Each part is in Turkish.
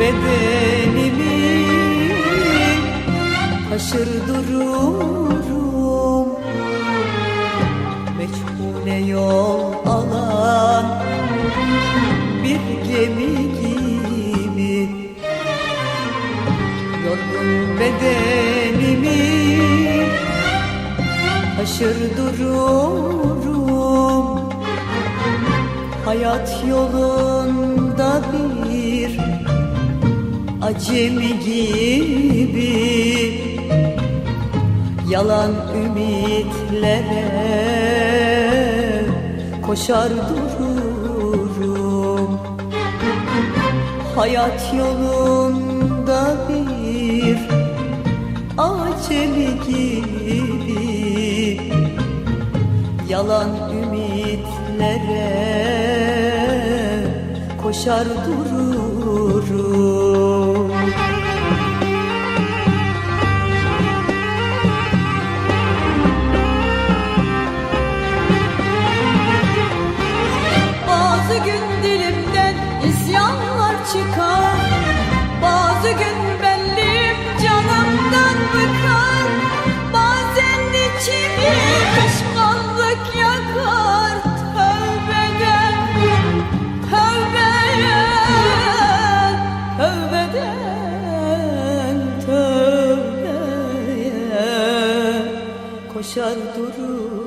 bedenimi Haşır dururum. Meçhule yol alan bir gemi gibi. Yorgun bedenimi Haşır dururum. Hayat yolunda bir acemi gibi Yalan ümitlere koşar dururum. Hayat yolunda bir acemi gibi Yalan ümitlere koşar dururum Koşar dururum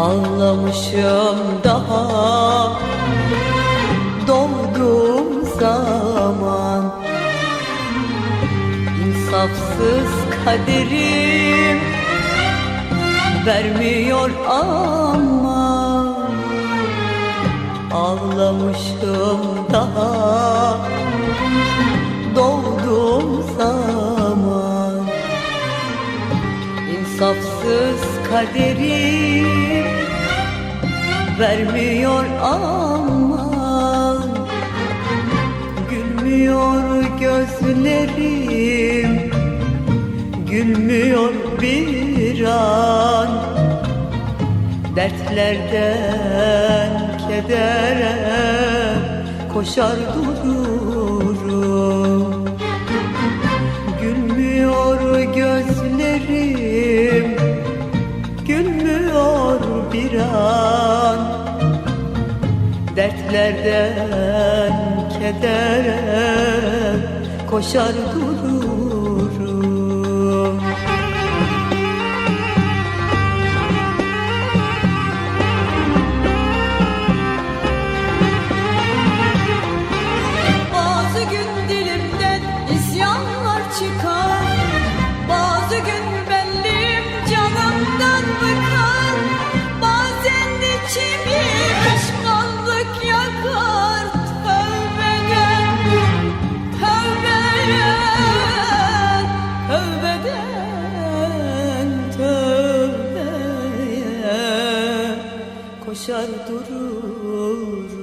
Ağlamışım daha. Doğduğum zaman. İnsafsız kaderim vermiyor ama Ağlamışım daha. Doğduğum zaman. İnsafsız kaderim vermiyor ama Gülmüyor gözlerim Gülmüyor bir an. Dertlerden kedere koşar dururum Dertlerden kedere koşar dururum koşar durur.